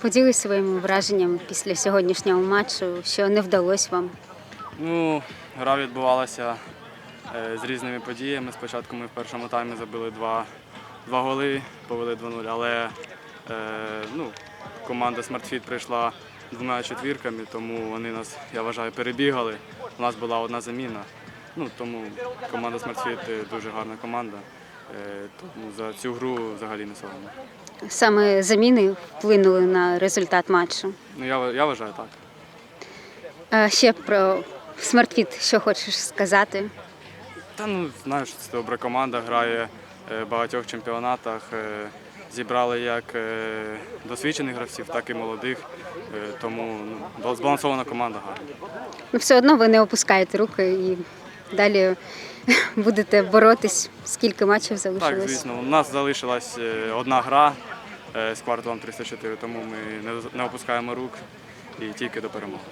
Поділись своїми враженнями після сьогоднішнього матчу, що не вдалося вам. Ну, гра відбувалася е, з різними подіями. Спочатку ми в першому таймі забили два, два голи, повели 2-0, але е, ну, команда SmartFit прийшла двома четвірками, тому вони нас, я вважаю, перебігали. У нас була одна заміна. Ну, тому команда е, дуже гарна команда. Е, Тому за цю гру взагалі не соромно. Саме заміни вплинули на результат матчу. Ну, я, я вважаю так. А ще про смартфіт, що хочеш сказати? Та ну знаєш, це добра команда, грає е, в багатьох чемпіонатах. е, Зібрали як е, досвідчених гравців, так і молодих. Е, Тому ну, збалансована команда гарна. Ну, все одно ви не опускаєте руки і далі будете боротись, скільки матчів залишилось. Так, звісно, у нас залишилась е, одна гра е, з кварталом 304, тому ми не опускаємо рук і тільки до перемоги.